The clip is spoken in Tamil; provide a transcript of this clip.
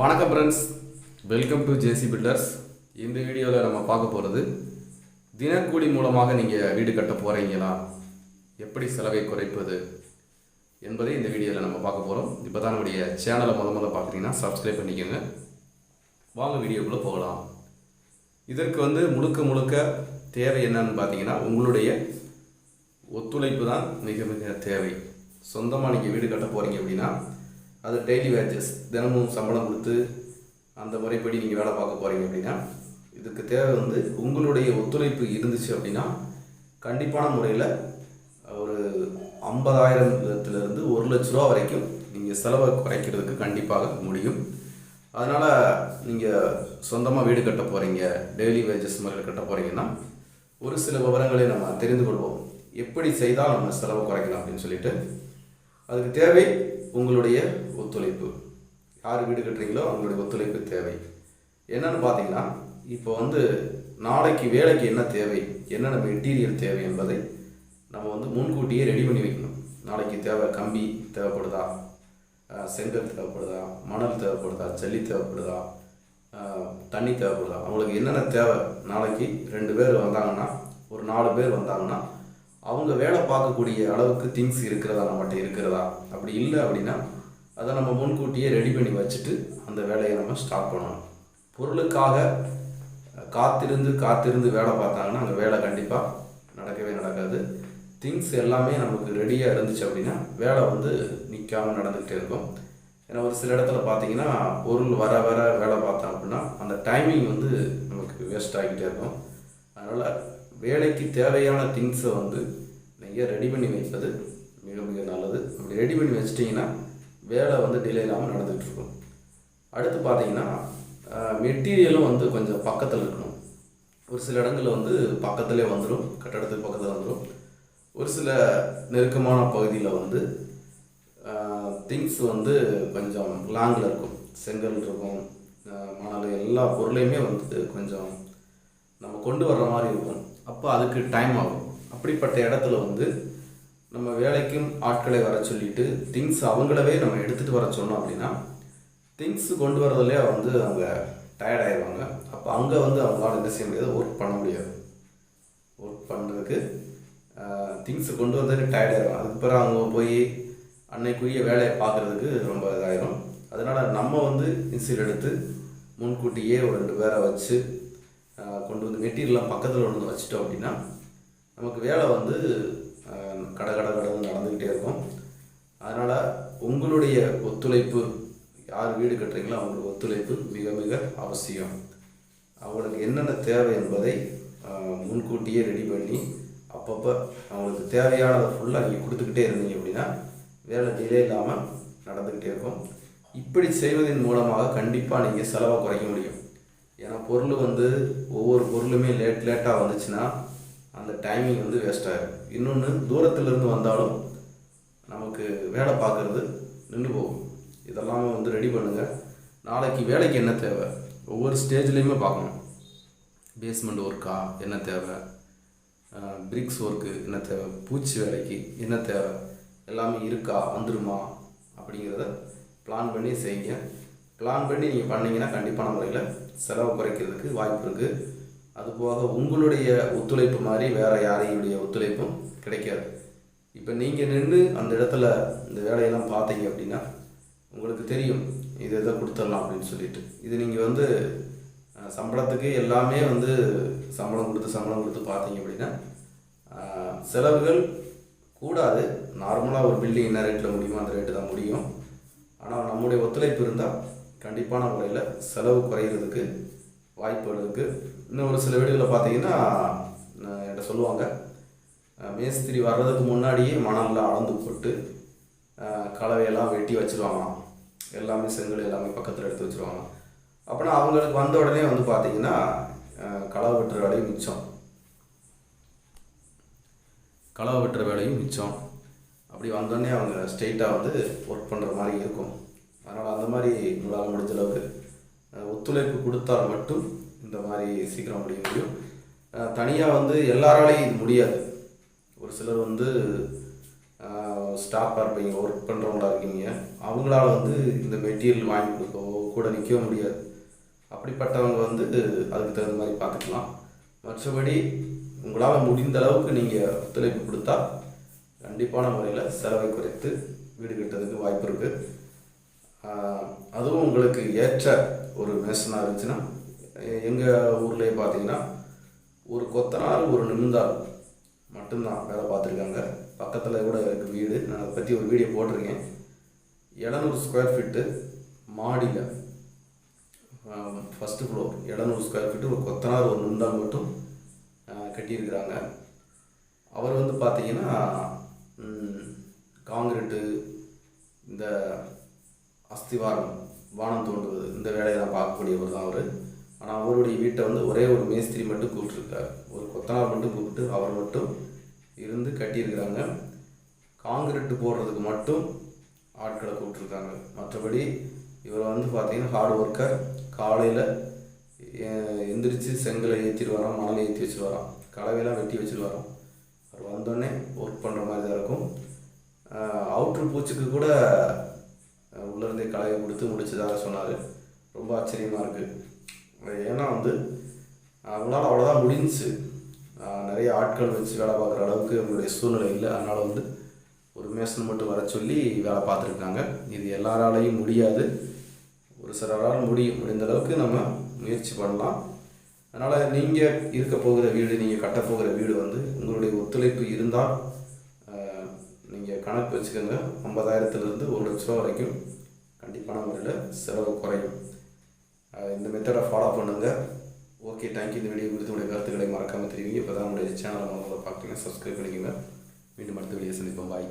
வணக்கம் friends welcome to JC builders இந்த வீடியோவில் நம்ம பார்க்க போகிறது தினக்கூலி மூலமாக நீங்கள் வீடு கட்ட போகிறீங்களா எப்படி செலவை குறைப்பது என்பதை இந்த வீடியோவில் நம்ம பார்க்க போகிறோம் இப்போ தான் நம்முடைய சேனலை முத முதல்ல பார்க்குறீங்கன்னா சப்ஸ்கிரைப் பண்ணிக்கோங்க. வாங்க வீடியோக்குள்ளே போகலாம். இதற்கு வந்து முழுக்க முழுக்க தேவை என்னன்னு பார்த்தீங்கன்னா உங்களுடைய ஒத்துழைப்பு தான் மிக மிக தேவை. சொந்தமாக நீங்கள் வீடு கட்ட போகிறீங்க அப்படின்னா அது டெய்லி வேஜஸ் தினமும் சம்பளம் கொடுத்து அந்த முறைப்படி நீங்கள் வேலை பார்க்க போகிறீங்க அப்படின்னா இதுக்கு தேவை வந்து உங்களுடைய ஒத்துழைப்பு இருந்துச்சு அப்படின்னா கண்டிப்பான முறையில் ஒரு ஐம்பதாயிரத்துலேருந்து ஒரு லட்ச ரூபா வரைக்கும் நீங்கள் செலவை குறைக்கிறதுக்கு கண்டிப்பாக முடியும். அதனால் நீங்கள் சொந்தமாக வீடு கட்ட போகிறீங்க டெய்லி வேஜஸ் முறையில் கட்ட போகிறீங்கன்னா ஒரு சில விவரங்களை நம்ம தெரிந்து கொள்வோம். எப்படி செய்தால் நம்ம செலவை குறைக்கலாம் அப்படின்னு சொல்லிட்டு அதுக்கு தேவை உங்களுடைய ஒத்துழைப்பு. யார் வீடு கட்டுறீங்களோ அவங்களுடைய ஒத்துழைப்பு தேவை. என்னென்னு பார்த்தீங்கன்னா இப்போ வந்து நாளைக்கு வேலைக்கு என்ன தேவை என்னென்ன மெட்டீரியல் தேவை என்பதை நம்ம வந்து முன்கூட்டியே ரெடி பண்ணி வைக்கணும். நாளைக்கு தேவை கம்பி தேவைப்படுதா? செங்கல் தேவைப்படுதா? மணல் தேவைப்படுதா? ஜல்லி தேவைப்படுதா? தண்ணி தேவைப்படுதா? அவங்களுக்கு என்னென்ன தேவை? நாளைக்கு ரெண்டு பேர் வந்தாங்கன்னா ஒரு நாலு பேர் வந்தாங்கன்னா அவங்க வேலை பார்க்கக்கூடிய அளவுக்கு திங்ஸ் இருக்கிறதா நம்மகிட்ட இருக்கிறதா? அப்படி இல்லை அப்படின்னா அதை நம்ம முன்கூட்டியே ரெடி பண்ணி வச்சுட்டு அந்த வேலையை நம்ம ஸ்டார்ட் பண்ணணும். பொருளுக்காக காத்திருந்து காத்திருந்து வேலை பார்த்தாங்கன்னா அங்கே வேலை கண்டிப்பாக நடக்கவே நடக்காது. திங்ஸ் எல்லாமே நமக்கு ரெடியாக இருந்துச்சு அப்படின்னா வேலை வந்து நிற்காம நடந்துக்கிட்டே இருக்கும். ஏன்னா ஒரு சில இடத்துல பார்த்தீங்கன்னா பொருள் வர வர வேலை பார்த்தோம் அப்படின்னா அந்த டைமிங் வந்து நமக்கு வேஸ்ட் ஆகிட்டே இருக்கும். அதனால் வேலைக்கு தேவையான திங்ஸை வந்து நீங்கள் ரெடி பண்ணி வைப்பது மிக மிக நல்லது. அப்படி ரெடி பண்ணி வச்சிட்டிங்கன்னா வேலை வந்து டிலே இல்லாமல் நடந்துகிட்ருக்கும். அடுத்து பார்த்தீங்கன்னா மெட்டீரியலும் வந்து கொஞ்சம் பக்கத்தில் இருக்கணும். ஒரு சில இடங்களில் வந்து பக்கத்துலேயே வந்துடும் கட்டடத்துக்கு பக்கத்தில் வந்துடும் ஒரு சில நெருக்கமான பகுதியில் வந்து திங்ஸ் வந்து கொஞ்சம் லாங்கில் இருக்கும். செங்கல் இருக்கும் மணல் எல்லா பொருளையுமே வந்து கொஞ்சம் நம்ம கொண்டு வர்ற மாதிரி இருக்கும். அப்போ அதுக்கு டைம் ஆகும். அப்படிப்பட்ட இடத்துல வந்து நம்ம வேலைக்கும் ஆட்களை வர சொல்லிட்டு திங்ஸ் அவங்களவே நம்ம எடுத்துகிட்டு வர சொன்னோம் அப்படின்னா திங்ஸ் கொண்டு வரதுலேயே வந்து அவங்க டயர்ட் ஆயிடுவாங்க அப்போ அங்கே வந்து அவங்களால என்ன செய்ய முடியாது? ஒர்க் பண்ண முடியாது. ஒர்க் பண்ணுறதுக்கு திங்ஸ் கொண்டு வந்ததுக்கு டயர்ட் ஆயிடும் அதுக்கு பிறகு அவங்க போய் அன்னைக்குரிய வேலையை பார்க்குறதுக்கு ரொம்ப இதாயிரும். அதனால் நம்ம வந்து இன்சில் எடுத்து முன்கூட்டியே ஒரு ரெண்டு பேரை வச்சு கொண்டு வந்து மெட்டீரியல்லாம் பக்கத்தில் கொண்டு வந்து வச்சுட்டோம் அப்படின்னா நமக்கு வேலை வந்து கடை கட கட நடந்துக்கிட்டே இருக்கும். அதனால் உங்களுடைய ஒத்துழைப்பு யார் வீடு கட்டுறீங்களோ அவங்களுக்கு ஒத்துழைப்பு மிக மிக அவசியம். அவங்களுக்கு என்னென்ன தேவை என்பதை முன்கூட்டியே ரெடி பண்ணி அப்பப்போ அவங்களுக்கு தேவையானதை ஃபுல்லாக நீங்கள் கொடுத்துக்கிட்டே இருந்தீங்க அப்படின்னா வேலை டிலே இல்லாமல் நடந்துக்கிட்டே இருக்கும். இப்படி செய்வதன் மூலமாக கண்டிப்பாக நீங்கள் செலவை குறைக்க முடியும். ஏன்னா பொருள் வந்து ஒவ்வொரு பொருளுமே லேட் லேட்டாக வந்துச்சுன்னா அந்த டைமிங் வந்து வேஸ்ட் ஆகிடும் இன்னொன்று தூரத்துலேருந்து வந்தாலும் நமக்கு வேலை பார்க்குறது நின்று போகும். இதெல்லாம் வந்து ரெடி பண்ணுங்கள் நாளைக்கு வேலைக்கு என்ன தேவை? ஒவ்வொரு ஸ்டேஜ்லேயுமே பார்க்கணும். பேஸ்மெண்ட் ஒர்க்கா என்ன தேவை? பிரிக்ஸ் ஒர்க்கு என்ன தேவை? பூச்சி வேலைக்கு என்ன தேவை? எல்லாமே இருக்கா? வந்துருமா? அப்படிங்கிறத பிளான் பண்ணி செய்யுங்க. பிளான் பண்ணி நீங்கள் பண்ணிங்கன்னா கண்டிப்பான முறையில் செலவு குறைக்கிறதுக்கு வாய்ப்பு இருக்குது அதுபோக உங்களுடைய ஒத்துழைப்பு மாதிரி வேறு யாரையுடைய ஒத்துழைப்பும் கிடைக்காது. இப்போ நீங்கள் நின்று அந்த இடத்துல இந்த வேலையெல்லாம் பார்த்தீங்க அப்படின்னா உங்களுக்கு தெரியும் இது எதை கொடுத்துடலாம் அப்படின்னு சொல்லிட்டு. இது நீங்கள் வந்து சம்பளத்துக்கு எல்லாமே வந்து சம்பளம் கொடுத்து சம்பளம் கொடுத்து பார்த்தீங்க அப்படின்னா செலவுகள் கூடாது. நார்மலாக ஒரு பில்டிங் என்ன ரேட்டில் முடியுமோ அந்த ரேட்டு தான் முடியும். ஆனால் நம்முடைய ஒத்துழைப்பு இருந்தால் கண்டிப்பான முறையில் செலவு குறையிறதுக்கு வாய்ப்புகள் இருக்குது இன்னும் ஒரு சில வீடுகளில் பார்த்தீங்கன்னா என்கிட்ட சொல்லுவாங்க மேஸ்திரி வர்றதுக்கு முன்னாடியே மணல்லாம் அளந்து போட்டு கலவையெல்லாம் வெட்டி வச்சுருவாங்களாம். எல்லாமே செங்கல் எல்லாமே பக்கத்தில் எடுத்து வச்சுருவாங்க அப்படின்னா அவங்களுக்கு வந்த உடனே வந்து பார்த்தீங்கன்னா அஹ், களவு வெட்டுற வேலையும் மிச்சம். களவு வெட்டுற வேலையும் மிச்சம். அப்படி வந்தோடனே அவங்க ஸ்ட்ரெயிட்டாக வந்து ஒர்க் பண்ணுற மாதிரி இருக்கும். அதனால் அந்த மாதிரி உங்களால் முடிஞ்ச அளவுக்கு ஒத்துழைப்பு கொடுத்தால் மட்டும் இந்த மாதிரி சீக்கிரம் முடிய முடியும். தனியாக வந்து எல்லாராலையும் இது முடியாது. ஒரு சிலர் வந்து ஸ்டாஃபாக இருப்பீங்க ஒர்க் பண்ணுறவங்களா இருக்கீங்க. அவங்களால வந்து இந்த மெட்டீரியல் வாங்கி கொடுக்கவோ கூட நிற்கவோ முடியாது. அப்படிப்பட்டவங்க வந்து அதுக்கு தகுந்த மாதிரி பார்த்துக்கலாம். மற்றபடி உங்களால் முடிந்த அளவுக்கு நீங்கள் ஒத்துழைப்பு கொடுத்தா கண்டிப்பான முறையில் செலவை குறைத்து வீடு கட்டுறதுக்கு வாய்ப்பு இருக்குது அதுவும் உங்களுக்கு ஏற்ற ஒரு மேசனாக இருந்துச்சுன்னா எங்கள் ஊர்லேயே பார்த்தீங்கன்னா ஒரு கொத்தனார் ஒரு நிமிந்தால் மட்டும்தான் வேலை பார்த்துருக்காங்க. பக்கத்தில் கூட இருக்கு வீடு. நான் அதை பற்றி ஒரு வீடியோ போட்டிருக்கேன். எழுநூறு ஸ்கொயர் ஃபீட்டு மாடியில் ஃபஸ்ட்டு ஃப்ளோர் எழுநூறு ஸ்கொயர் ஃபீட்டு ஒரு கொத்தனார் ஒரு நிமிந்தால் மட்டும் கட்டியிருக்கிறாங்க. அவர் வந்து பார்த்தீங்கன்னா காங்கிரீட்டு இந்த அஸ்திவாரம் வானம் தோண்டுவது இந்த வேலையை தான் பார்க்கக்கூடியவர் தான் அவர். ஆனால் அவருடைய வீட்டை வந்து ஒரே ஒரு மேஸ்திரி மட்டும் கூப்பிட்டுருக்காரு ஒரு கொத்தனார் மட்டும் கூப்பிட்டு அவர் மட்டும் இருந்து கட்டியிருக்கிறாங்க. காங்கிரீட்டு போடுறதுக்கு மட்டும் ஆட்களை கூப்பிட்ருக்காங்க மற்றபடி இவர் வந்து பார்த்தீங்கன்னா ஹார்ட் ஒர்க்கர் காலையில் எந்திரிச்சு செங்கலை ஏற்றிட்டு வரோம் மணலை ஏற்றி வச்சுட்டு வரோம் கலவையெல்லாம் வெட்டி வச்சுட்டு வரோம் அவர் வந்தோடனே ஒர்க் பண்ணுற மாதிரி தான் இருக்கும். அவுட்ரு பூச்சுக்கு கூட உள்ளேருந்தே கலையை கொடுத்து முடிச்சதாக சொன்னார். ரொம்ப ஆச்சரியமாக இருக்குது ஏன்னா வந்து அவங்களால அவ்வளோதான் முடிஞ்சுச்சு. நிறைய ஆட்கள் வச்சு வேலை பார்க்குற அளவுக்கு அவங்களுடைய சூழ்நிலை இல்லை. அதனால் வந்து ஒரு மேசன் மட்டும் வர சொல்லி வேலை பார்த்துருக்காங்க. இது எல்லாராலையும் முடியாது. ஒரு சிலரால் முடியும். முடிந்த அளவுக்கு நம்ம முயற்சி பண்ணலாம். அதனால் நீங்கள் இருக்க போகிற வீடு நீங்கள் கட்டப்போகிற வீடு வந்து உங்களுடைய ஒத்துழைப்பு இருந்தால் கணக்கு வச்சுக்கோங்க. ஐம்பதாயிரத்துலேருந்து ஒரு லட்ச ரூபா வரைக்கும் கண்டிப்பான முறையில் செலவு குறையும். இந்த மெத்தடை ஃபாலோ பண்ணுங்கள் ஓகே தேங்க்யூ இந்த வீடியோ குறித்து உடைய கருத்துக்களை மறக்காமல் தெரிவிங்க. இப்போ தான் உங்களுடைய சேனலை முதல்ல பார்க்குறீங்க. சப்ஸ்கிரைப் பண்ணிக்கோங்க. மீண்டும் அடுத்த வீடியோ சந்திப்போம். பாய்